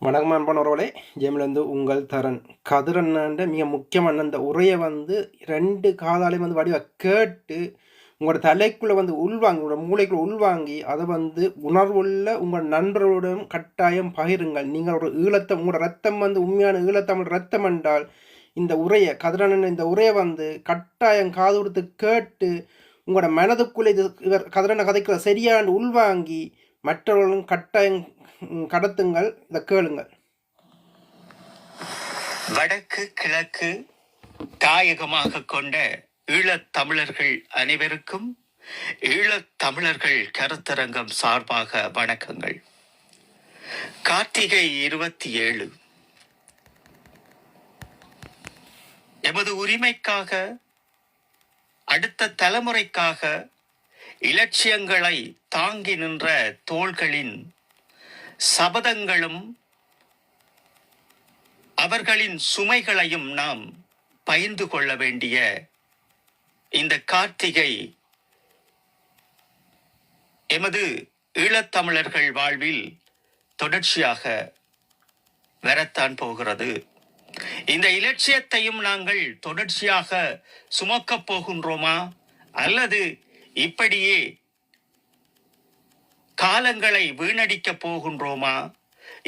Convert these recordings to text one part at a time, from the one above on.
வணக்கம் அன்பானவர்களே. ஜெமிலேருந்து உங்கள் தரன் கதிரண்ணாண்ட மிக முக்கியமான இந்த உரையை வந்து ரெண்டு காதாலையும் வந்து வடிவ கேட்டு உங்களோட தலைக்குள்ளே வந்து உள்வாங்கி உங்களோட மூளைக்குள்ள உள்வாங்கி அதை வந்து உணர்வுள்ள உங்கள் நண்பர்களுடன் கட்டாயம் பகிருங்கள். நீங்கள் ஒரு ஈழத்தை உங்களோட ரத்தம் வந்து உண்மையான ஈழத்தமிழ் ரத்தம் என்றால் இந்த உரையை கதிரண்ணன் இந்த உரையை வந்து கட்டாயம் காது கொடுத்து கேட்டு உங்களோட மனதுக்குள்ளே இது இவர் கதிரண்ண கதைக்குள்ள சரியான உள்வாங்கி மற்றவர்களும் கட்டாயம் கடத்துங்கள் இதை கேளுங்கள். வடக்கு கிழக்கு தாயகமாக கொண்ட ஈழத் தமிழர்கள் அனைவருக்கும் ஈழத் தமிழர்கள் கருத்தரங்கம் சார்பாக வணக்கங்கள். கார்த்திகை இருபத்தி ஏழு எமது உரிமைக்காக அடுத்த தலைமுறைக்காக இலட்சியங்களை தாங்கி நின்ற தோள்களின் சபதங்களும் அவர்களின் சுமைகளையும் நாம் பகிர்ந்து கொள்ள வேண்டிய இந்த கார்த்திகை எமது ஈழத்தமிழர்கள் வாழ்வில் தொடர்ச்சியாக வரத்தான் போகிறது. இந்த இலட்சியத்தையும் நாங்கள் தொடர்ச்சியாக சுமக்கப் போகின்றோமா? அல்லது இப்படியே காலங்களை வீணடிக்கப் போகின்றோமா?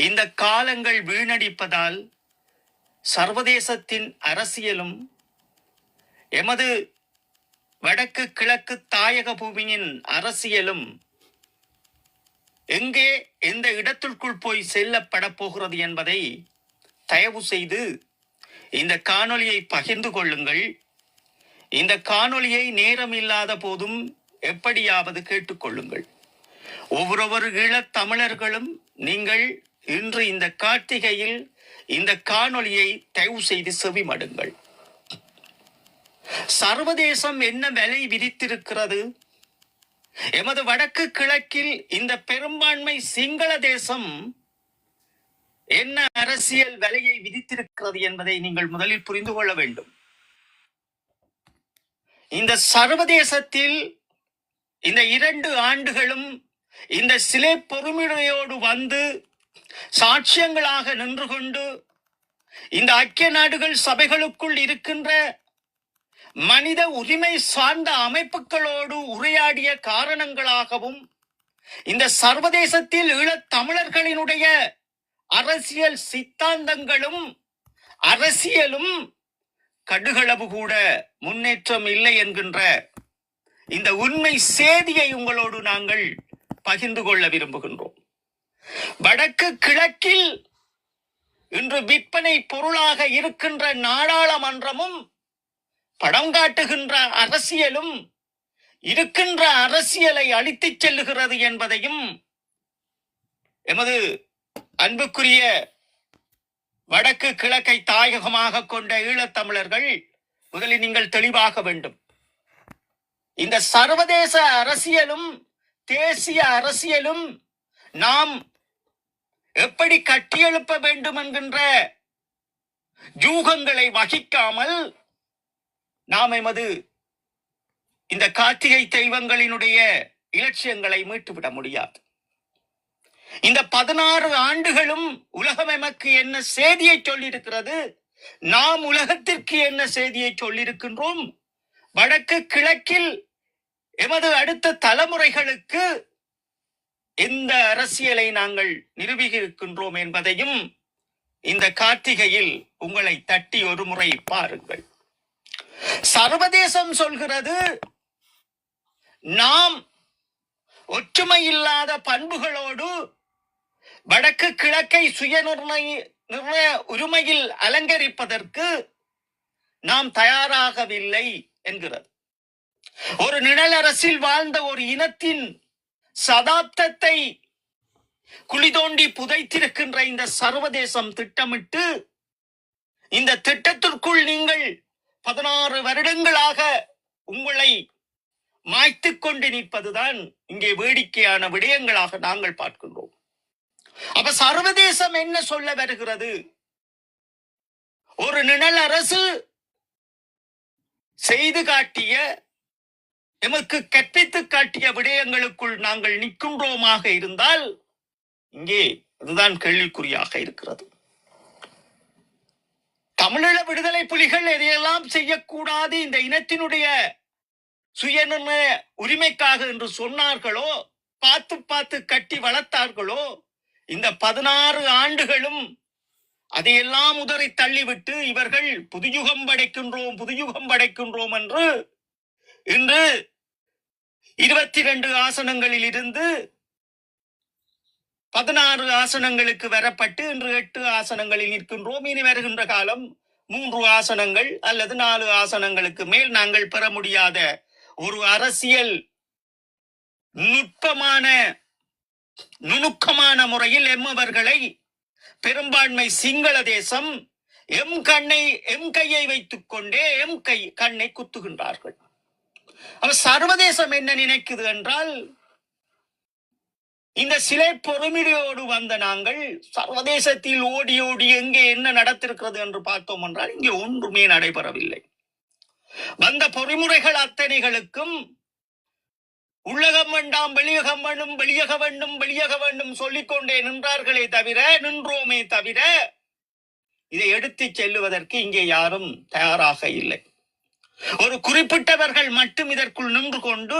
இந்த காலங்கள் வீணடிப்பதால் சர்வதேசத்தின் அரசியலும் எமது வடக்கு கிழக்கு தாயக பூமியின் அரசியலும் எங்கே எந்த இடத்திற்குள் போய் செல்லப்பட போகிறது என்பதை தயவு செய்து இந்த காணொளியை பகிர்ந்து கொள்ளுங்கள். இந்த காணொளியை நேரம் இல்லாத போதும் எப்படியாவது கேட்டுக்கொள்ளுங்கள். ஒவ்வொரு ஈழத் தமிழர்களும் நீங்கள் இன்று இந்த கார்த்திகையில் இந்த காணொலியை தயவு செய்து செவிமடுங்கள். சர்வதேசம் என்ன விலை விதித்திருக்கிறது? எமது வடக்கு கிழக்கில் இந்த பெரும்பான்மை சிங்கள தேசம் என்ன அரசியல் விலையை விதித்திருக்கிறது என்பதை நீங்கள் முதலில் புரிந்து கொள்ள வேண்டும். இந்த சர்வதேசத்தில் இந்த இரண்டு ஆண்டுகளும் இந்த சிலை பொறுமையோடு வந்து சாட்சியங்களாக நின்று கொண்டு இந்த ஐக்கிய நாடுகள் சபைகளுக்குள் இருக்கின்ற மனித உரிமை சார்ந்த அமைப்புகளோடு உரையாடிய காரணங்களாகவும் இந்த சர்வதேசத்தில் ஈழத் தமிழர்களினுடைய அரசியல் சித்தாந்தங்களும் அரசியலும் கடுகளவு கூட முன்னேற்றம் இல்லை என்கின்ற இந்த உண்மை சேதியை உங்களோடு நாங்கள் பகிர்ந்து கொள்ள விரும்புகின்றோம். வடக்கு கிழக்கில் இன்று விற்பனை பொருளாக இருக்கின்ற நாடாளுமன்றமும் படம் காட்டுகின்ற அரசியலும் இருக்கின்ற அரசியலை அழித்துச் செல்லுகிறது என்பதையும் எமது அன்புக்குரிய வடக்கு கிழக்கை தாயகமாக கொண்ட ஈழத்தமிழர்கள் முதலில் நீங்கள் தெளிவாக வேண்டும். இந்த சர்வதேச அரசியலும் தேசிய அரசியலும் நாம் எப்படி கட்டியெழுப்ப வேண்டும் என்கின்ற ஜூகங்களை வகிக்காமல் நாம் எமது இந்த கார்த்திகை தெய்வங்களினுடைய இலட்சியங்களை மீட்டுவிட முடியாது. இந்த பதினாறு ஆண்டுகளும் உலகம் எமக்கு என்ன செய்தியை சொல்லியிருக்கிறது? நாம் உலகத்திற்கு என்ன செய்தியை சொல்லியிருக்கின்றோம்? வடக்கு கிழக்கில் எமது அடுத்த தலைமுறைகளுக்கு எந்த அரசியலை நாங்கள் நிரூபிக்கிருக்கின்றோம் என்பதையும் இந்த கார்த்திகையில் உங்களை தட்டி ஒரு முறை பாருங்கள். சர்வதேசம் சொல்கிறது நாம் ஒற்றுமை இல்லாத பண்புகளோடு வடக்கு கிழக்கை சுய நிர்ணய நிர்ணய உரிமையில் அலங்கரிப்பதற்கு நாம் தயாராகவில்லை என்கிறது. ஒரு நிழல் அரசில் வாழ்ந்த ஒரு இனத்தின் சதாப்தத்தை குழி தோண்டி புதைத்திருக்கின்ற இந்த சர்வதேசம் திட்டமிட்டு இந்த திட்டத்திற்குள் நீங்கள் பதினாறு வருடங்களாக உங்களை மாய்த்து கொண்டு நிற்பதுதான் இங்கே வேடிக்கையான விடயங்களாக நாங்கள் பார்க்கின்றோம். அப்ப சர்வதேசம் என்ன சொல்ல வருகிறது? ஒரு நிழல் அரசு செய்து காட்டிய எமக்கு கற்பித்து காட்டிய விடயங்களுக்குள் நாங்கள் நிற்கின்றோமாக இருந்தால் இங்கே அதுதான் கேள்விக்குறியாக இருக்கிறது. தமிழீழ விடுதலை புலிகள் எதையெல்லாம் செய்யக்கூடாது இந்த இனத்தினுடைய சுயநிர்ணய உரிமைக்காக என்று சொன்னார்களோ பார்த்து பார்த்து கட்டி வளர்த்தார்களோ இந்த பதினாறு ஆண்டுகளும் அதையெல்லாம் உதறி தள்ளிவிட்டு இவர்கள் புதுயுகம் படைக்கின்றோம் புதுயுகம் படைக்கின்றோம் என்று இன்று இருபத்தி ரெண்டு ஆசனங்களில் இருந்து பதினாறு ஆசனங்களுக்கு வரப்பட்டு இன்று எட்டு ஆசனங்களில் நிற்கின்றோம். இனி வருகின்ற காலம் மூன்று ஆசனங்கள் அல்லது நாலு ஆசனங்களுக்கு மேல் நாங்கள் பெற முடியாத ஒரு அரசியல் நுட்பமான நுணுக்கமான முறையில் எம்மவர்களை பெரும்பான்மை சிங்கள தேசம் எம் கண்ணை எம் கையை வைத்துக் கொண்டே எம் கை கண்ணை குத்துகின்றார்கள். அப்ப சர்வதேசம் என்ன நினைக்குது என்றால் இந்த சிலை பொறுமையோடு வந்த நாங்கள் சர்வதேசத்தில் ஓடி ஓடி எங்கே என்ன நடத்திருக்கிறது என்று பார்த்தோம் என்றால் இங்கே ஒன்றுமே நடைபெறவில்லை. வந்த பொறிமுறைகள் அத்தனைகளுக்கும் உள்ளகம் வேண்டாம் வெளியகம் வேண்டும் வெளியக வேண்டும் வெளியக வேண்டும் சொல்லிக்கொண்டே நின்றார்களே தவிர நின்றோமே தவிர இதை எடுத்துச் செல்லுவதற்கு இங்கே யாரும் தயாராக இல்லை. ஒரு குறிப்பிட்டவர்கள் மட்டும் இதற்குள் நின்று கொண்டு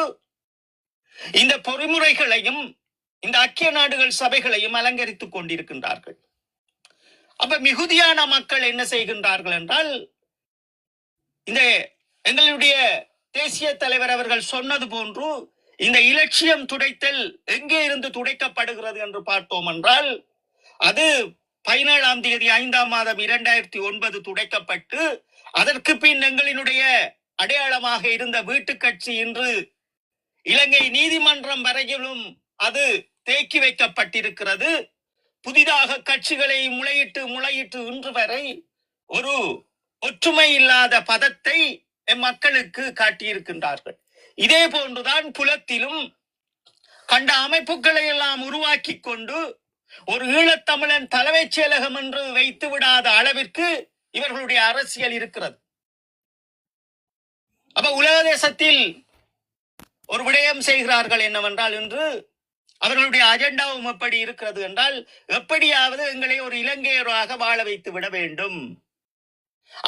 இந்த பொறிமுறைகளையும் இந்த ஐக்கிய நாடுகள் சபைகளையும் அலங்கரித்துக் கொண்டிருக்கின்றார்கள். அப்ப மிகுதியான மக்கள் என்ன செய்கின்றார்கள் என்றால் இந்த எங்களுடைய தேசிய தலைவர் அவர்கள் சொன்னது போன்று இந்த இலட்சியம் துடைத்தல் எங்கே இருந்து துடைக்கப்படுகிறது என்று பார்த்தோம் என்றால் அது பதினேழாம் தேதி ஐந்தாம் மாதம் இரண்டாயிரத்தி ஒன்பது துடைக்கப்பட்டு அதற்கு பின் எங்களினுடைய அடையாளமாக இருந்த வீட்டு கட்சி இன்று இலங்கை நீதிமன்றம் வரையிலும் அது தேக்கி வைக்கப்பட்டிருக்கிறது. புதிதாக கட்சிகளை முளையிட்டு முளையிட்டு இன்று வரை ஒரு ஒற்றுமை இல்லாத பதத்தை எம் மக்களுக்கு காட்டியிருக்கின்றார்கள். இதே போன்றுதான் புலத்திலும் கண்ட அமைப்புகளை எல்லாம் உருவாக்கி கொண்டு ஒரு ஈழத்தமிழன் தலைமைச் செயலகம் என்று வைத்து விடாத அளவிற்கு இவர்களுடைய அரசியல் இருக்கிறது. அப்ப உலக தேசத்தில் ஒரு விடயம் செய்கிறார்கள் என்னவென்றால் இன்று அவர்களுடைய அஜெண்டாவும் எப்படி இருக்கிறது என்றால் எப்படியாவது எங்களை ஒரு இலங்கையராக வாழ வைத்து விட வேண்டும்.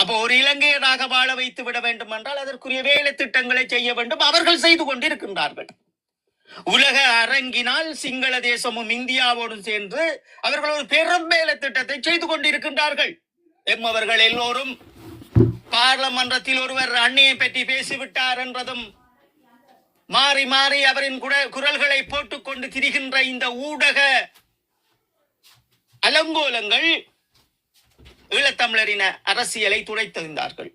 அப்போ ஒரு இலங்கையராக வாழ வைத்து விட வேண்டும் என்றால் அதற்குரிய வேலை திட்டங்களை செய்ய வேண்டும். அவர்கள் செய்து கொண்டிருக்கின்றார்கள். உலக அரங்கினால் சிங்கள தேசமும் இந்தியாவோடும் சேர்ந்து அவர்கள் ஒரு பெரும் வேலை திட்டத்தை செய்து கொண்டிருக்கின்றார்கள். எம்மவர்கள் எல்லோரும் பார்லமன்றத்தில் ஒருவர் அன்னையை பற்றி பேசிவிட்டார் என்றதும் மாறி மாறி அவரின் குர- குரல்களை போட்டுக்கொண்டு திரிகின்ற இந்த ஊடக அலங்கோலங்கள் ஈழத்தமிழரின அரசியலை துடைத்தெறிந்தார்கள்.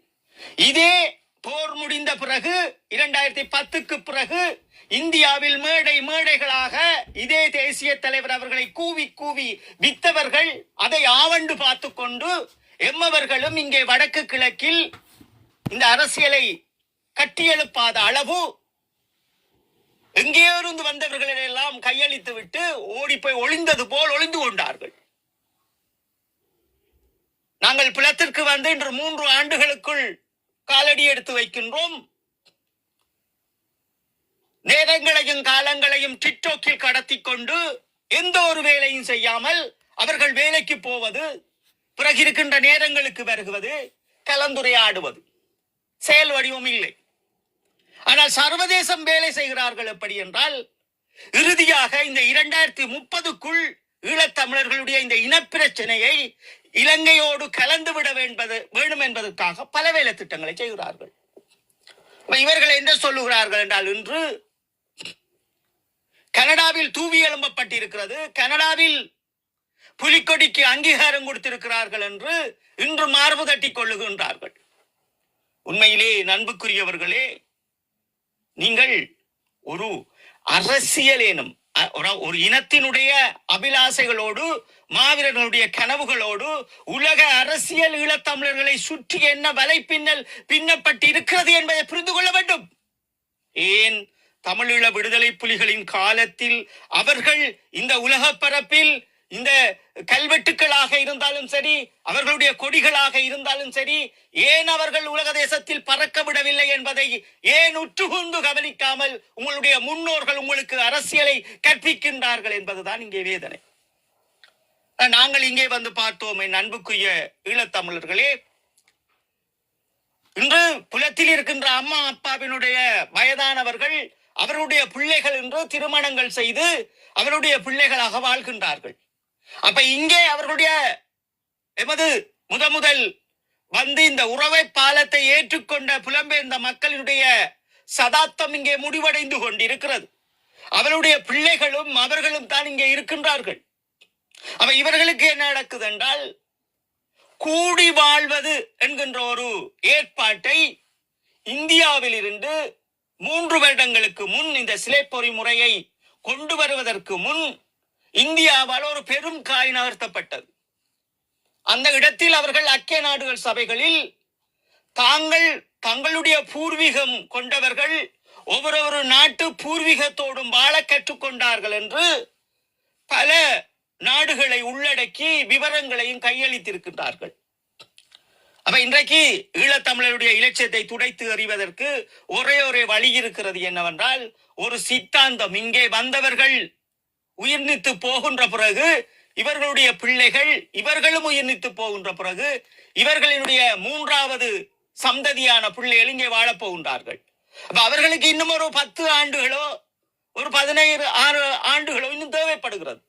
இதே போர் முடிந்த பிறகு இரண்டாயிரத்தி பத்துக்கு பிறகு இந்தியாவில் மேடை மேடைகளாக இதே தேசிய தலைவர் அவர்களை கூவி கூவி வித்தவர்கள் அதை ஆவண்டு பார்த்து கொண்டு எம்மவர்களும் இங்கே வடக்கு கிழக்கில் இந்த அரசியலை கட்டியெழுப்பாத அளவு எங்கேயோ இருந்து வந்தவர்களெல்லாம் கையளித்து விட்டு ஓடி போய் ஒளிந்தது போல் ஒளிந்து கொண்டார்கள். நாங்கள் பிளத்திற்கு வந்து இன்று மூன்று ஆண்டுகளுக்குள் காலடி எடுத்து வைக்கின்றோம். நேரங்களையும் காலங்களையும் டிக்டோக்கில் கடத்தி கொண்டு எந்த ஒரு வேலையும் செய்யாமல் அவர்கள் வேலைக்கு போவது பிறகு இருக்கின்ற நேரங்களுக்கு வருகுவது கலந்துரையாடுவது. செயல் வடிவம் இல்லை. ஆனால் சர்வதேசம் வேலை செய்கிறார்கள் எப்படி என்றால் இறுதியாக இந்த இரண்டாயிரத்தி முப்பதுக்குள் ஈழத்தமிழர்களுடைய இந்த இனப்பிரச்சனையை இலங்கையோடு கலந்து விட வேண்டது வேண்டும் என்பதற்காக பல வேலை திட்டங்களை செய்கிறார்கள். இவர்கள் என்ன சொல்லுகிறார்கள் என்றால் இன்று கனடாவில் தூவி எழும்பப்பட்டிருக்கிறது. கனடாவில் புலிக்கொடிக்கு அங்கீகாரம் கொடுத்திருக்கிறார்கள் என்று இன்று மார்பு தட்டி கொள்ளுகின்றார்கள். உண்மையிலே நண்புக்குரியவர்களே நீங்கள் ஒரு அரசியலேனும் அ- ஒரு- ஒரு இனத்தினுடைய அபிலாசைகளோடு மாவீரர்களுடைய கனவுகளோடு உலக அரசியல் ஈழத்தமிழர்களை சுற்றி என்ன வலைப்பின்னல் பின்னப்பட்டு இருக்கிறது என்பதை புரிந்து கொள்ள வேண்டும். ஏன் தமிழீழ விடுதலை புலிகளின் காலத்தில் அவர்கள் இந்த உலகப் பரப்பில் இந்த கல்வெட்டுக்களாக இருந்தாலும் சரி அவர்களுடைய கொடிகளாக இருந்தாலும் சரி ஏன் அவர்கள் உலக தேசத்தில் பறக்க விடவில்லை என்பதை ஏன் உற்றுகுந்து கவனிக்காமல் உங்களுடைய முன்னோர்கள் உங்களுக்கு அரசியலை கற்பிக்கின்றார்கள் என்பதுதான் இங்கே வேதனை. நாங்கள் இங்கே வந்து பார்த்தோம் என் அன்புக்குரிய ஈழத்தமிழர்களே. இன்று புலத்தில் இருக்கின்ற அம்மா அப்பாவினுடைய வயதானவர்கள் அவருடைய பிள்ளைகள் என்று திருமணங்கள் செய்து அவருடைய பிள்ளைகளாக வாழ்கின்றார்கள். அப்ப இங்கே அவர்களுடைய எமது முத முதல் வந்து இந்த உறவை பாலத்தை ஏற்றுக்கொண்ட புலம்பெயர்ந்த மக்களினுடைய சதாப்தம் இங்கே முடிவடைந்து கொண்டிருக்கிறது. அவருடைய பிள்ளைகளும் அவர்களும் தான் இங்கே இருக்கின்றார்கள். அவ இவர்களுக்கு என்ன நடக்குது என்றால் கூடி வாழ்வது என்கின்ற ஒரு ஏற்பாட்டை இந்தியாவில் இருந்து மூன்று வருடங்களுக்கு முன் இந்த சிலை பொறிமுறையை கொண்டு வருவதற்கு முன் இந்தியாவால் ஒரு பெரும் காய் நகர்த்தப்பட்டது. அந்த இடத்தில் அவர்கள் அக்கிய நாடுகள் சபைகளில் தாங்கள் தங்களுடைய பூர்வீகம் கொண்டவர்கள் ஒவ்வொரு நாட்டு பூர்வீகத்தோடும் வாழ கற்றுக்கொண்டார்கள் என்று பல நாடுகளை உள்ளடக்கி விவரங்களையும் கையளித்திருக்கின்றார்கள். அப்ப இன்றைக்கு ஈழத்தமிழருடைய இலட்சியத்தை துடைத்து அறிவதற்கு ஒரே ஒரே வழி இருக்கிறது என்னவென்றால் ஒரு சித்தாந்தம். இங்கே வந்தவர்கள் உயிர்நீத்து போகின்ற பிறகு இவர்களுடைய பிள்ளைகள் இவர்களும் உயிர்நீத்து போகின்ற பிறகு இவர்களினுடைய மூன்றாவது சந்ததியான பிள்ளைகள் இங்கே வாழப் போகின்றார்கள். அப்ப அவர்களுக்கு இன்னும் ஒரு பத்து ஆண்டுகளோ ஒரு பதினைந்து ஆறு ஆண்டுகளோ இன்னும் தேவைப்படுகிறது.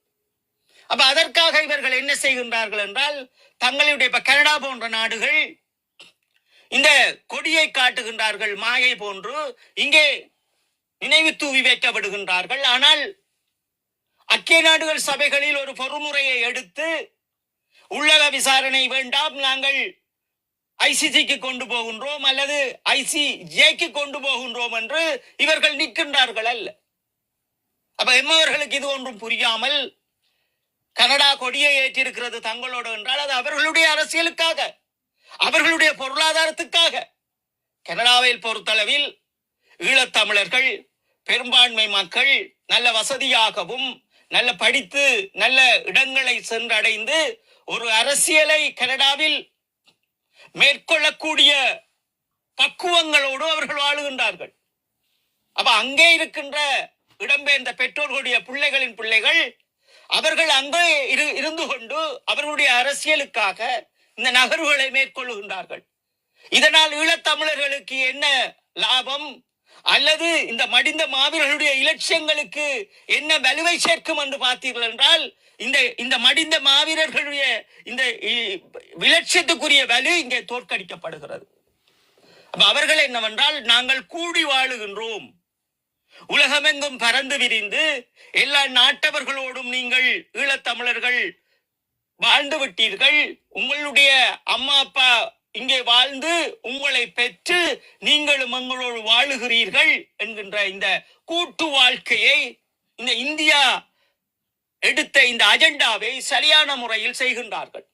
அப்ப அதற்காக இவர்கள் என்ன செய்கின்றார்கள் என்றால் தங்களுடைய இப்ப கனடா போன்ற நாடுகள் இந்த கொடியை காட்டுகின்றார்கள் மாயை போன்று இங்கே நினைவு தூவி வைக்கப்படுகின்றார்கள். ஆனால் அக்கிய நாடுகள் சபைகளில் ஒரு பொறுமுறையை எடுத்து உள்ளக விசாரணை வேண்டாம் நாங்கள் ஐசிசிக்கு கொண்டு போகின்றோம் அல்லது ஐசிஜேக்கு கொண்டு போகின்றோம் என்று இவர்கள் நிற்கின்றார்கள் அல்ல. அப்ப எம்மவர்களுக்கு இது ஒன்றும் புரியாமல் கனடா கொடியை ஏற்றிருக்கிறது தங்களோடு என்றால் அது அவர்களுடைய அரசியலுக்காக அவர்களுடைய பொருளாதாரத்துக்காக. கனடாவில் பொறுத்தளவில் ஈழத்தமிழர்கள் பெரும்பான்மை மக்கள் நல்ல வசதியாகவும் நல்ல படித்து நல்ல இடங்களை சென்றடைந்து ஒரு அரசியலை கனடாவில் மேற்கொள்ளக்கூடிய பக்குவங்களோடு அவர்கள் வாழுகின்றார்கள். அப்ப அங்கே இருக்கின்ற இடம்பெயர்ந்த பெற்றோர்களுடைய பிள்ளைகளின் பிள்ளைகள் அவர்கள் அங்கே இரு இருந்து கொண்டு அவர்களுடைய அரசியலுக்காக இந்த நகர்வுகளை மேற்கொள்ளுகின்றார்கள் இதனால் ஈழத்தமிழர்களுக்கு என்ன லாபம்? அல்லது இந்த மடிந்த மாவீரர்களுடைய இலட்சியங்களுக்கு என்ன வலுவை சேர்க்கும் என்று பார்த்தீர்கள் என்றால் இந்த இந்த மடிந்த மாவீரர்களுடைய இந்த இ- விலட்சியத்துக்குரிய வலு இங்கே தோற்கடிக்கப்படுகிறது. அவர்கள் என்னவென்றால் நாங்கள் கூடி வாழுகின்றோம். உலகமெங்கும் பறந்து விரிந்து எல்லா நாட்டவர்களோடும் நீங்கள் ஈழத்தமிழர்கள் வாழ்ந்து விட்டீர்கள். உங்களுடைய அம்மா அப்பா இங்கே வாழ்ந்து உங்களை பெற்று நீங்களும் எங்களோடு வாழுகிறீர்கள் என்கின்ற இந்த கூட்டு வாழ்க்கையை இந்த இந்தியா எடுத்த இந்த அஜெண்டாவை சரியான முறையில் செய்கின்றார்கள்.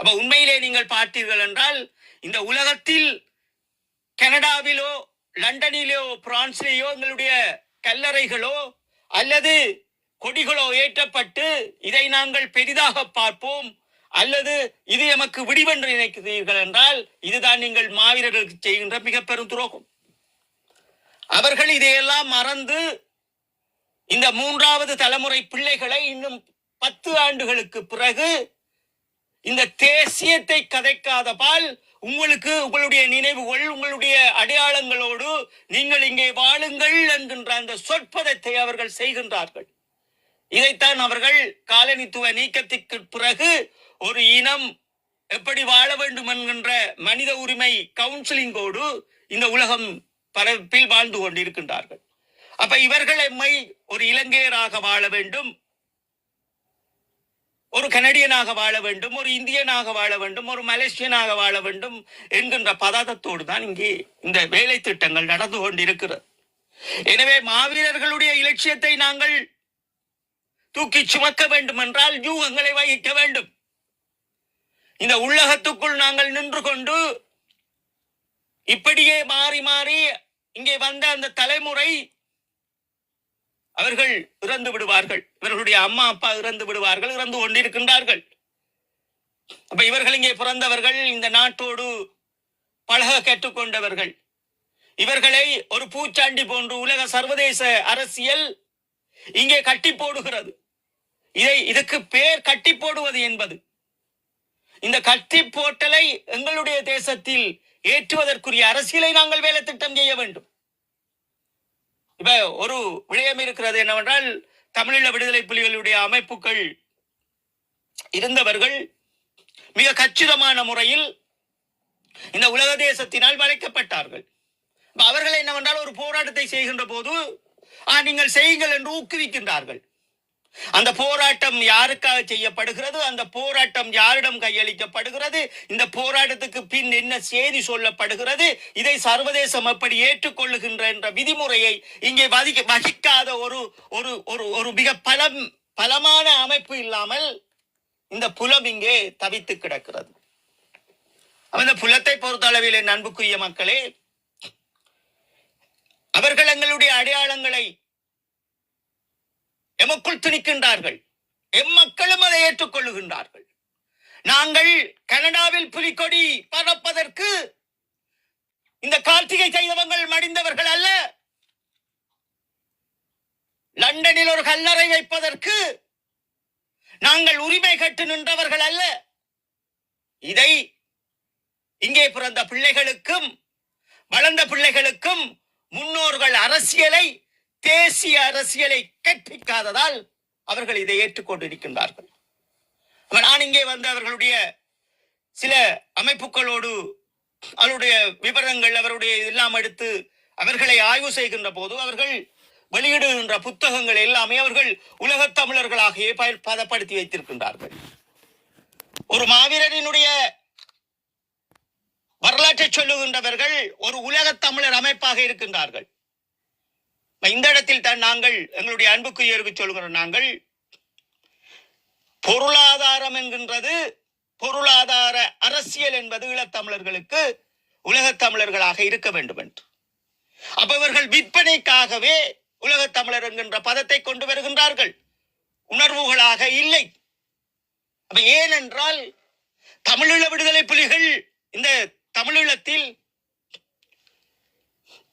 அப்ப உண்மையிலே நீங்கள் பார்த்தீர்கள் என்றால் இந்த உலகத்தில் கனடாவிலோ லண்டனிலோ பிரான்ஸ்லேயோ எங்களுடைய கல்லறைகளோ அல்லது கொடிகளோ ஏற்றப்பட்டு இதை நாங்கள் பெரிதாக பார்ப்போம். அல்லது இது எமக்கு விடிவென்று நினைக்கிறீர்கள் என்றால் இதுதான் நீங்கள் மாவீரர்களுக்கு செய்கின்ற மிக பெரும் துரோகம். அவர்கள் இதையெல்லாம் மறந்து இந்த மூன்றாவது தலைமுறை பிள்ளைகளை இன்னும் பத்து ஆண்டுகளுக்கு பிறகு இந்த தேசியத்தை கதைக்காத பால் உங்களுக்கு உங்களுடைய நினைவுகள் உங்களுடைய அடையாளங்களோடு நீங்கள் இங்கே வாழுங்கள் என்கின்ற அந்த சொற்பதத்தை அவர்கள் செய்கின்றார்கள். இதைத்தான் அவர்கள் காலனித்துவ நீக்கத்திற்கு பிறகு ஒரு இனம் எப்படி வாழ வேண்டும் என்கின்ற மனித உரிமை கவுன்சிலிங்கோடு இந்த உலகம் பரப்பில் வாழ்ந்து கொண்டிருக்கின்றார்கள். அப்ப இவர்கள் எம்மை ஒரு இலங்கையராக வாழ வேண்டும். ஒரு கனடியனாக வாழ வேண்டும் ஒரு இந்தியனாக வாழ வேண்டும் ஒரு மலேசியனாக வாழ வேண்டும் என்கின்ற பதார்த்தத்தோடு தான் இங்கே இந்த வேலை திட்டங்கள் நடந்து கொண்டிருக்கிறது. எனவே மாவீரர்களுடைய இலட்சியத்தை நாங்கள் தூக்கி சுமக்க வேண்டும் என்றால் யூகங்களை வகிக்க வேண்டும். இந்த உள்ளகத்துக்குள் நாங்கள் நின்று கொண்டு இப்படியே மாறி மாறி இங்கே வந்த அந்த தலைமுறை அவர்கள் இறந்து விடுவார்கள். இவர்களுடைய அம்மா அப்பா இறந்து விடுவார்கள் இறந்து கொண்டிருக்கின்றார்கள். அப்ப இவர்கள் இங்கே பிறந்தவர்கள் இந்த நாட்டோடு பழக கேட்டுக்கொண்டவர்கள். இவர்களை ஒரு பூச்சாண்டி போன்று உலக சர்வதேச அரசியல் இங்கே கட்டி போடுகிறது இதை இதுக்கு பேர் கட்டி போடுவது என்பது. இந்த கட்டி போட்டலை எங்களுடைய தேசத்தில் ஏற்றுவதற்குரிய அரசியலை நாங்கள் வேலை திட்டம் செய்ய வேண்டும். இப்ப ஒரு விடயம் இருக்கிறது என்னவென்றால் தமிழீழ விடுதலை புலிகளுடைய அமைப்புகள் இருந்தவர்கள் மிக கச்சிதமான முறையில் இந்த உலக தேசத்தினால் வளைக்கப்பட்டார்கள் அவர்கள் என்னவென்றால் ஒரு போராட்டத்தை செய்கின்ற போது நீங்கள் செய்யுங்கள் என்று ஊக்குவிக்கின்றார்கள். அந்த போராட்டம் யாருக்காக செய்யப்படுகிறது? அந்த போராட்டம் யாரிடம் கையளிக்கப்படுகிறது? இந்த போராட்டத்துக்கு பின் என்ன செய்தி சொல்லப்படுகிறது? இதை சர்வதேசம் எப்படி ஏற்றுக்கொள்ளுகின்ற என்ற விதிமுறையை இங்கே வதிக்க வகிக்காத ஒரு ஒரு ஒரு ஒரு மிக பலம் பலமான அமைப்பு இல்லாமல் இந்த புலம் இங்கே தவித்து கிடக்கிறது. அந்த புலத்தை பொறுத்த அளவில் நண்புக்குரிய மக்களே அவர்கள் எங்களுடைய அடையாளங்களை எமக்குள் திணிக்கின்றார்கள். எம் மக்களும் அதை ஏற்றுக்கொள்ளுகின்றார்கள். நாங்கள் கனடாவில் புலிக்கொடி பறப்பதற்கு இந்த கார்த்திகை செய்தவங்கள் மடிந்தவர்கள் அல்ல. லண்டனில் ஒரு கல்லறை வைப்பதற்கு நாங்கள் உரிமை கட்டு நின்றவர்கள் அல்ல. இதை இங்கே பிறந்த பிள்ளைகளுக்கும் வளர்ந்த பிள்ளைகளுக்கும் முன்னோர்கள் அரசியலை தேசிய அரசியலை கற்பிக்காததால் அவர்கள் இதை ஏற்றுக்கொண்டிருக்கின்றார்கள். நான் இங்கே வந்து அவர்களுடைய சில அமைப்புகளோடு அவருடைய விவரங்கள் அவருடைய எல்லாம் எடுத்து அவர்களை ஆய்வு செய்கின்ற போது அவர்கள் வெளியிடுகின்ற புத்தகங்கள் எல்லாமே அவர்கள் உலகத் தமிழர்களாகவே பதப்படுத்தி வைத்திருக்கின்றார்கள். ஒரு மாவீரரினுடைய வரலாற்றை சொல்லுகின்றவர்கள் ஒரு உலகத் தமிழர் அமைப்பாக இருக்கின்றார்கள். இந்த இடத்தில் தான் நாங்கள் எங்களுடைய அன்புக்குரியருக்கு சொல்கிறோம் நாங்கள் பொருளாதாரம் என்கின்றது பொருளாதார அரசியல் என்பது ஈழத்தமிழர்களுக்கு உலகத் தமிழர்களாக இருக்க வேண்டும் என்று. அப்ப இவர்கள் விற்பனைக்காகவே உலகத் தமிழர் என்கின்ற பதத்தை கொண்டு வருகின்றார்கள். உணர்வுகளாக இல்லை. அப்ப ஏனென்றால் தமிழீழ விடுதலை புலிகள் இந்த தமிழீழத்தில்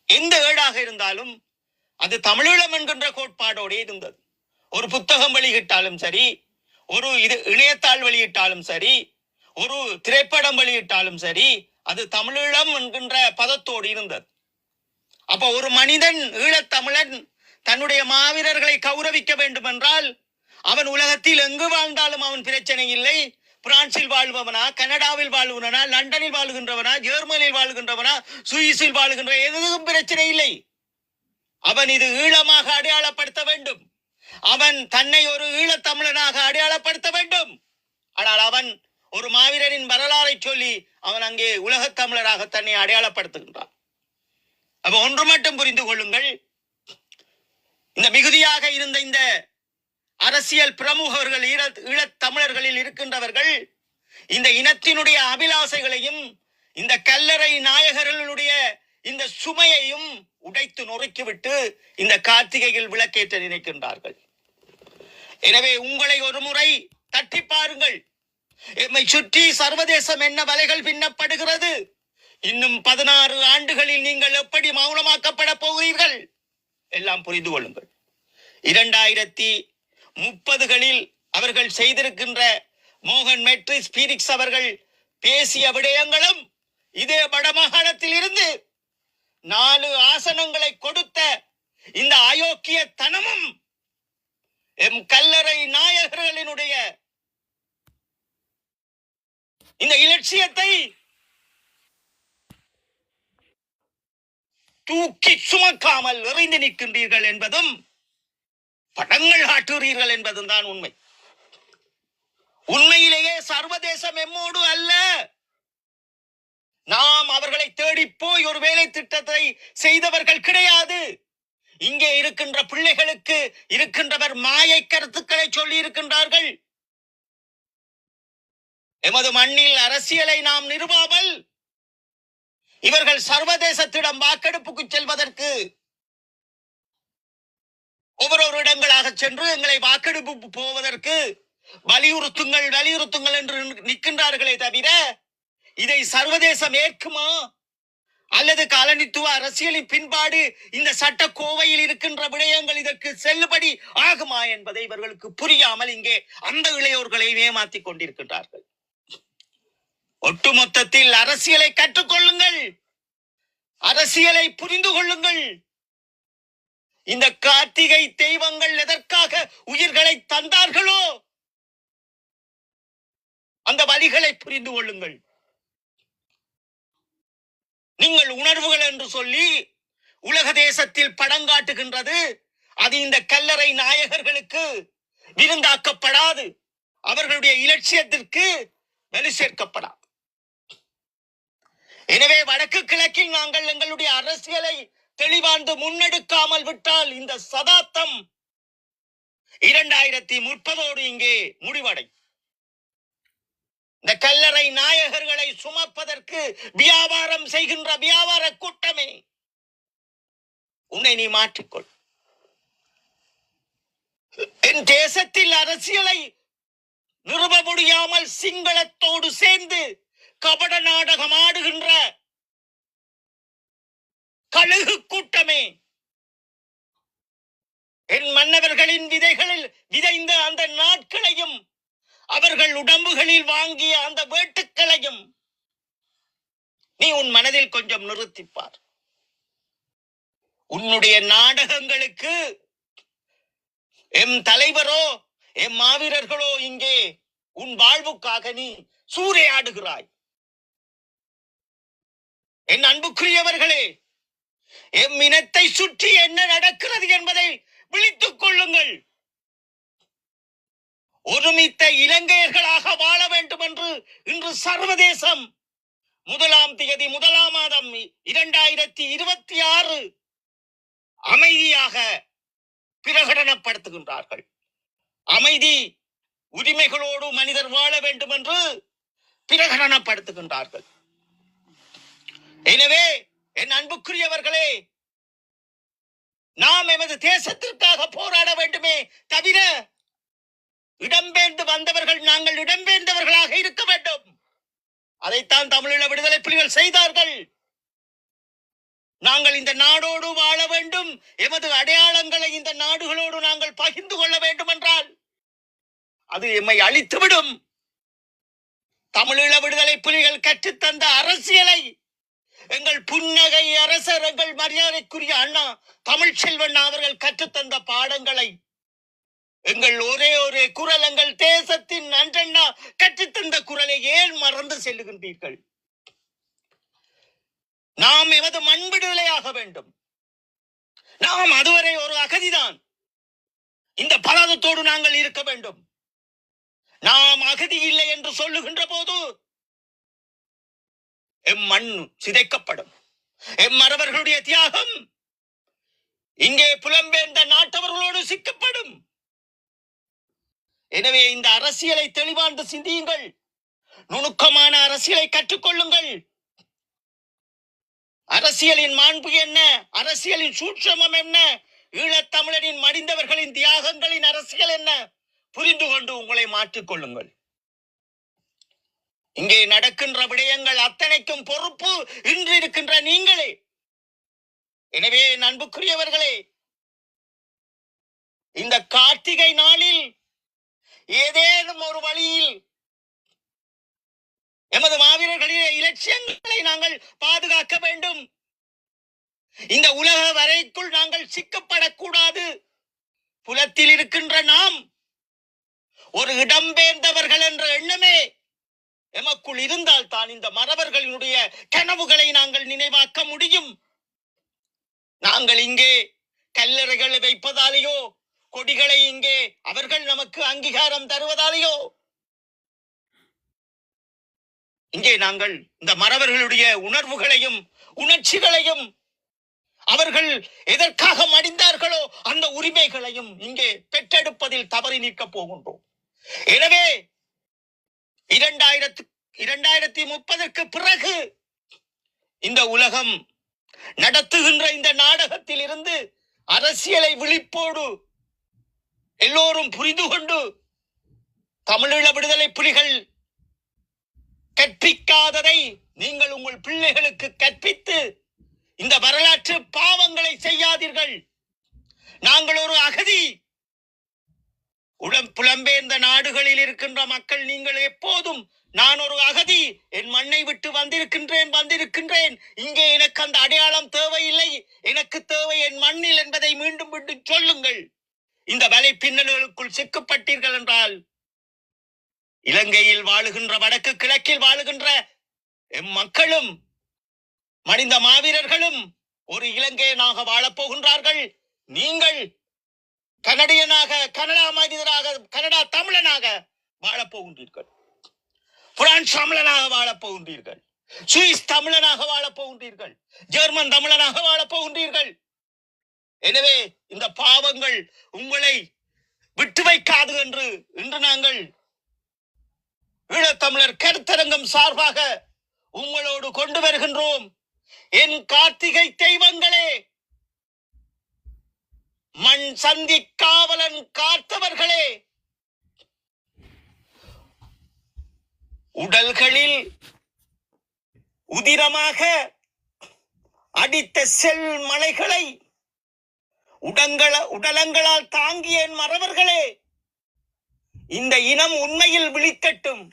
எந்த ஏடாக இருந்தாலும் அது தமிழீழம் என்கின்ற கோட்பாடோடு இருந்தது. ஒரு புத்தகம் வெளியிட்டாலும் சரி ஒரு இது இணையத்தாள் வெளியிட்டாலும் சரி ஒரு திரைப்படம் வெளியிட்டாலும் சரி அது தமிழீழம் என்கின்ற பதத்தோடு இருந்தது. அப்ப ஒரு மனிதன் ஈழத்தமிழன் தன்னுடைய மாவீரர்களை கௌரவிக்க வேண்டும் என்றால் அவன் உலகத்தில் எங்கு வாழ்ந்தாலும் அவன் பிரச்சனை இல்லை. பிரான்சில் வாழ்பவனா கனடாவில் வாழ்பவனா லண்டனில் வாழ்கின்றவனா ஜெர்மனியில் வாழ்கின்றவனா சுவிஸில் வாழ்கின்ற எதுவும் பிரச்சனை இல்லை. அவன் இது ஈழமாக அடையாளப்படுத்த வேண்டும். அவன் தன்னை ஒரு ஈழத்தமிழனாக அடையாளப்படுத்த வேண்டும். ஆனால் அவன் ஒரு மாவீரரின் வரலாறை சொல்லி அவன் அங்கே உலகத் தமிழராக தன்னை அடையாளப்படுத்துகின்றான். அப்ப ஒன்று மட்டும் புரிந்து கொள்ளுங்கள். இந்த மிகுதியாக இருந்த இந்த அரசியல் பிரமுகர்கள் ஈழ ஈழத் தமிழர்களில் இருக்கின்றவர்கள் இந்த இனத்தினுடைய அபிலாசைகளையும் இந்த கல்லறை நாயகர்களுடைய இந்த சுமையையும் உடைத்து நொறுக்கிவிட்டு இந்த கார்த்திகையில் விளக்கேற்ற நினைக்கின்றார்கள். எனவே உங்களை ஒரு முறை தட்டி பாருங்கள். எம்மை சுற்றி சர்வதேசம் என்ன வலைகள் பின்னப்படுகிறது? இன்னும் பதினாறு ஆண்டுகளில் நீங்கள் எப்படி மௌனமாக்கப்பட போகிறீர்கள்? எல்லாம் புரிந்து கொள்ளுங்கள். இரண்டாயிரத்தி முப்பதுகளில் அவர்கள் செய்திருக்கின்ற மோகன் மெட்ரிஸ் பீரிக்ஸ் அவர்கள் பேசிய விடயங்களும் இதே வடமாகாணத்தில் இருந்து நாலு ஆசனங்களை கொடுத்த இந்த அயோக்கிய தனமும் எம் கல்லறை நாயகர்களினுடைய இந்த இலட்சியத்தை தூக்கி சுமக்காமல் எறிந்து நிற்கின்றீர்கள் என்பதும் படங்கள் காட்டுகிறீர்கள் என்பதும் தான் உண்மை. உண்மையிலேயே சர்வதேசம் எம்மோடு அல்ல. நாம் அவர்களை தேடி போய் ஒரு வேலை திட்டத்தை செய்தவர்கள் கிடையாது. இங்கே இருக்கின்ற பிள்ளைகளுக்கு இருக்கின்றவர் மாயை கருத்துக்களை சொல்லி இருக்கின்றார்கள். எமது மண்ணில் அரசியலை நாம் நிறுவாமல் இவர்கள் சர்வதேசத்திடம் வாக்கெடுப்புக்கு செல்வதற்கு ஒவ்வொரு இடங்களாக சென்று எங்களை வாக்கெடுப்பு போவதற்கு வலியுறுத்துங்கள் வலியுறுத்துங்கள் என்று நிற்கின்றார்களே தவிர இதை சர்வதேசம் ஏற்குமா? அல்லது காலனித்துவ அரசியலின் பின்பாடு இந்த சட்ட கோவையில் இருக்கின்ற விடயங்கள் இதற்கு செல்லுபடி ஆகுமா என்பதை இவர்களுக்கு புரியாமல் இங்கே அந்த இளையோர்களை ஏமாத்திக் கொண்டிருக்கின்றார்கள். ஒட்டுமொத்தத்தில் அரசியலை கற்றுக்கொள்ளுங்கள். அரசியலை புரிந்து கொள்ளுங்கள். இந்த கார்த்திகை தெய்வங்கள் எதற்காக உயிர்களை தந்தார்களோ? அந்த வழிகளை புரிந்து கொள்ளுங்கள். நீங்கள் உணர்வுகள் என்று சொல்லி உலக தேசத்தில் படம் காட்டுகின்றது. அது இந்த கல்லறை நாயகர்களுக்கு விருந்தாக்கப்படாது. அவர்களுடைய இலட்சியத்திற்கு வலு சேர்க்கப்படாது. எனவே வடக்கு கிழக்கில் நாங்கள் எங்களுடைய அரசியலை தெளிவாந்து முன்னெடுக்காமல் விட்டால் இந்த சதாப்தம் இரண்டாயிரத்தி முப்பதோடு இங்கே முடிவடை இந்த கல்லறை நாயகர்களை சுமப்பதற்கு வியாபாரம் செய்கின்ற வியாபார கூட்டமே உன்னை நீ மாற்றிக்கொள். என் தேசத்தில் அரசியலை நிறுவ முடியாமல் சிங்களத்தோடு சேர்ந்து கபட நாடகம் ஆடுகின்ற கழுகு கூட்டமே. என் மன்னவர்களின் விதைகளில் விதைந்த அந்த நாட்களையும் அவர்கள் உடம்புகளில் வாங்கிய அந்த வேட்டுக்களையும் நீ உன் மனதில் கொஞ்சம் நிறுத்திப்பார். உன்னுடைய நாடகங்களுக்கு எம் தலைவரோ எம் மாவீரர்களோ இங்கே உன் வாழ்வுக்காக நீ சூறையாடுகிறாய். என் அன்புக்குரியவர்களே எம் இனத்தை சுற்றி என்ன நடக்கிறது என்பதை விழித்துக் கொள்ளுங்கள். ஒருமித்த இலங்கையர்களாக வாழ வேண்டும் என்று இன்று சர்வதேசம். முதலாம் தேதி முதலாம் மாதம் இரண்டாயிரத்தி இருபத்தி ஆறு அமைதியாக பிரகடனப்படுத்துகின்றார்கள். அமைதி உரிமைகளோடு மனிதர் வாழ வேண்டும் என்று பிரகடனப்படுத்துகின்றார்கள். எனவே என் அன்புக்குரியவர்களே நாம் எமது தேசத்திற்காக போராட வேண்டுமே தவிர இடம்பெயர்ந்து வந்தவர்கள் நாங்கள் இடம்பெயர்ந்தவர்களாக இருக்க வேண்டும். அதைத்தான் தமிழீழ விடுதலை புலிகள் செய்தார்கள். நாங்கள் இந்த நாடோடு வாழ வேண்டும். எமது அடையாளங்களை இந்த நாடுகளோடு நாங்கள் பகிர்ந்து கொள்ள வேண்டும் என்றால் அது எம்மை அழித்துவிடும். தமிழீழ விடுதலை புலிகள் கற்றுத்தந்த அரசியலை எங்கள் புன்னகை அரசர் எங்கள் மரியாதைக்குரிய அண்ணா தமிழ்ச்செல்வன் அவர்கள் கற்றுத்தந்த பாடங்களை எங்கள் ஒரே ஒரே குரல் எங்கள் தேசத்தின் அன்றண்ணா கற்றுத்தந்த குரலை ஏன் மறந்து செல்லுகின்றீர்கள்? நாம் எமது மண் விடுதலையாக வேண்டும். நாம் அதுவரை ஒரு அகதிதான். இந்த பலதத்தோடு நாங்கள் இருக்க வேண்டும். நாம் அகதி இல்லை என்று சொல்லுகின்ற போது எம் மண் சிதைக்கப்படும். எம் மறவர்களுடைய தியாகம் இங்கே புலம்பெயர்ந்த நாட்டவர்களோடு சிக்கப்படும். எனவே இந்த அரசியலை தெளிவாண்டு சிந்தியுங்கள். நுணுக்கமான அரசியலை கற்றுக்கொள்ளுங்கள். அரசியலின் மாண்பு என்ன? அரசியலின் சூட்சமம் என்ன? ஈழத்தமிழரின் மடிந்தவர்களின் தியாகங்களின் அரசியல் என்ன? புரிந்து கொண்டு உங்களை மாற்றிக் கொள்ளுங்கள். இங்கே நடக்கின்ற விடயங்கள் அத்தனைக்கும் பொறுப்பு இன்று இருக்கின்ற நீங்களே. எனவே நண்புக்குரியவர்களே அன்புக்குரியவர்களே இந்த கார்த்திகை நாளில் ஏதேனும் ஒரு வழியில் எமது மாவீரர்களின் இலட்சியங்களை நாங்கள் பாதுகாக்க வேண்டும். இந்த உலக வரைக்குள் நாங்கள் சிக்கப்படக்கூடாது. புலத்தில் இருக்கின்ற நாம் ஒரு இடம்பெயர்ந்தவர்கள் என்ற எண்ணமே எமக்குள் இருந்தால் தான் இந்த மறவர்களினுடைய கனவுகளை நாங்கள் நினைவாக்க முடியும். நாங்கள் இங்கே கல்லறைகளை வைப்பதாலேயோ கொடிகளை இங்கே அவர்கள் நமக்கு அங்கீகாரம் தருவதாலேயோ? இங்கே நாங்கள் இந்த மறவர்களுடைய உணர்வுகளையும் உணர்ச்சிகளையும் அவர்கள் எதற்காக மடிந்தார்களோ அந்த உரிமைகளையும் இங்கே பெற்றெடுப்பதில் தவறி நிற்கப் போகின்றோம். எனவே இரண்டாயிரத்து இரண்டாயிரத்தி முப்பதற்கு பிறகு இந்த உலகம் நடத்துகின்ற இந்த நாடகத்தில் இருந்து அரசியலை விழிப்போடு எல்லோரும் புரிந்து கொண்டு தமிழீழ விடுதலை புலிகள் கற்பிக்காததை நீங்கள் உங்கள் பிள்ளைகளுக்கு கற்பித்து இந்த வரலாற்று பாவங்களை செய்யாதீர்கள். நாங்கள் ஒரு அகதி. உடம் புலம்பெயர்ந்த நாடுகளில் இருக்கின்ற மக்கள் நீங்கள் எப்போதும் நான் ஒரு அகதி. என் மண்ணை விட்டு வந்திருக்கின்றேன் வந்திருக்கின்றேன். இங்கே எனக்கு அந்த அடையாளம் தேவையில்லை. எனக்கு தேவை என் மண்ணில் என்பதை மீண்டும் மீண்டும் சொல்லுங்கள். இந்த வலை பின்னல்களுக்குள் சிக்கப்பட்டீர்கள் என்றால் இலங்கையில் வாழுகின்ற வடக்கு கிழக்கில் வாழுகின்ற எம் மக்களும் மனித மாவீரர்களும் ஒரு இலங்கையனாக வாழப் போகின்றார்கள். நீங்கள் கனடியனாக கனடா மனிதராக கனடா தமிழனாக வாழப்போகின்றீர்கள் பிரான்ஸ் தமிழனாக வாழப்போகின்றீர்கள் சுவிஸ் தமிழனாக வாழப்போகின்றீர்கள் ஜெர்மன் தமிழனாக வாழப்போகின்றீர்கள் எனவே இந்த பாவங்கள் உங்களை விட்டு வைக்காது என்று இன்று நாங்கள் ஈழத்தமிழர் கருத்தரங்கம் சார்பாக உங்களோடு கொண்டு வருகின்றோம். என் கார்த்திகை தெய்வங்களே மண் சந்தி காவலன் காத்தவர்களே உடல்களில் உதிரமாக அடித்த செல் மலைகளை உடங்கள உடலங்களால் தாங்கிய என் மறவர்களே. இந்த இனம் உண்மையில் விழித்தட்டும்.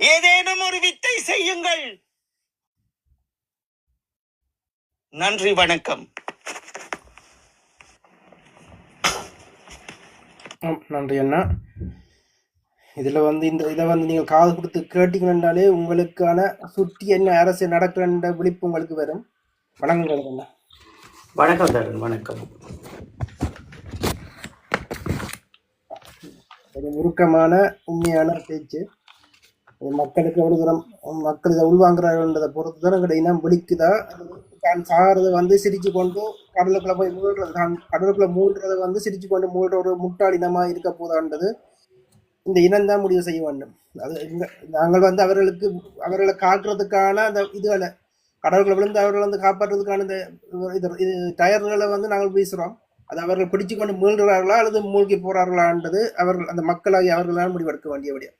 ஏதேனும் ஒரு வித்தை செய்யுங்கள். நன்றி வணக்கம். நன்றி அண்ணா. இதில் வந்து இந்த இதை வந்து நீங்கள் காது கொடுத்து கேட்டீங்கன்னாலே உங்களுக்கான சுற்றி என்ன அரசு நடக்கிறன்ற விழிப்பு உங்களுக்கு வரும். வணக்கங்கள் அண்ணா. வணக்கம் தரன் வணக்கம். ஒரு உருக்கமான உண்மையான பேச்சு. மக்களுக்கு எவ்வளவு தூரம் மக்கள் இதை உள்வாங்குறாங்கன்றதை பொறுத்து தான் எங்களுடைய இனம் விழிக்குதா? தான் சாகிறத வந்து சிரிச்சு கொண்டு கடலுக்குள்ள போய் மூழ்கிறது. தான் கடலுக்குள்ள மூழ்கிறது வந்து சிரிச்சு கொண்டு மூழ்கிற ஒரு முட்டாள் இனமா இருக்க போதான்றது. இந்த இனம் தான் முடிவு செய்ய வேண்டும். அது இந்த நாங்கள் வந்து அவர்களுக்கு அவர்களை காட்டுறதுக்கான அந்த இதுகளை கடவுள்களை விழுந்து அவர்களை வந்து காப்பாற்றுறதுக்கான இந்த இது இது டயர்களை வந்து நாங்கள் வீசுகிறோம் அது அவர்கள் பிடிச்சு கொண்டு மீள்கிறார்களா அல்லது மூழ்கி போகிறார்களான்றது அவர்கள் அந்த மக்களாகி அவர்களால் முடிவெடுக்க வேண்டிய விடயம்.